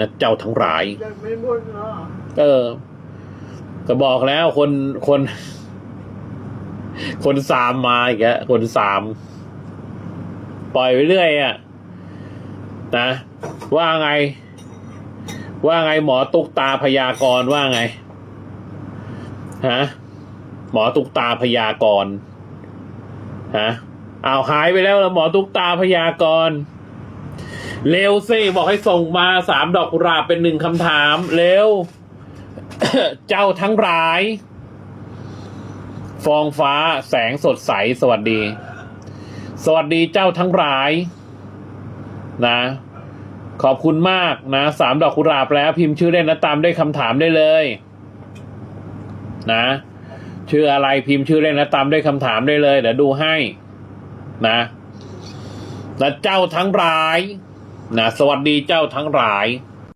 นะเจ้าทั้งหลายยังไม่หมดเหรอเออ ก็บอกแล้วคนคน คนสามมาอีกแล้วคนสาม ปล่อยไปเรื่อยอะนะว่าไง ว่าไงหมอตุกตาพยากรณ์ว่าไงฮะหมอตุกตาพยากรณ์ฮะอ้าวหายไปแล้วแล้วหมอตุกตาพยากรณ์ เร็วสิบอกให้ส่งมาสามดอกกุหลาบเป็นหนึ่งคำถาม เร็ว เจ้าทั้งหลาย ฟองฟ้าแสงสดใส สวัสดี สวัสดีเจ้าทั้งหลาย นะ ขอบคุณมากนะสามดอกกุหลาบแล้ว พิมพ์ชื่อเล่นและตามด้วยคำถามได้เลย นะ ชื่ออะไรพิมพ์ชื่อเล่นและตามด้วยคำถามได้เลย เดี๋ยวดูให้ นะและเจ้าทั้งหลาย นะสวัสดีเจ้าทั้งหลาย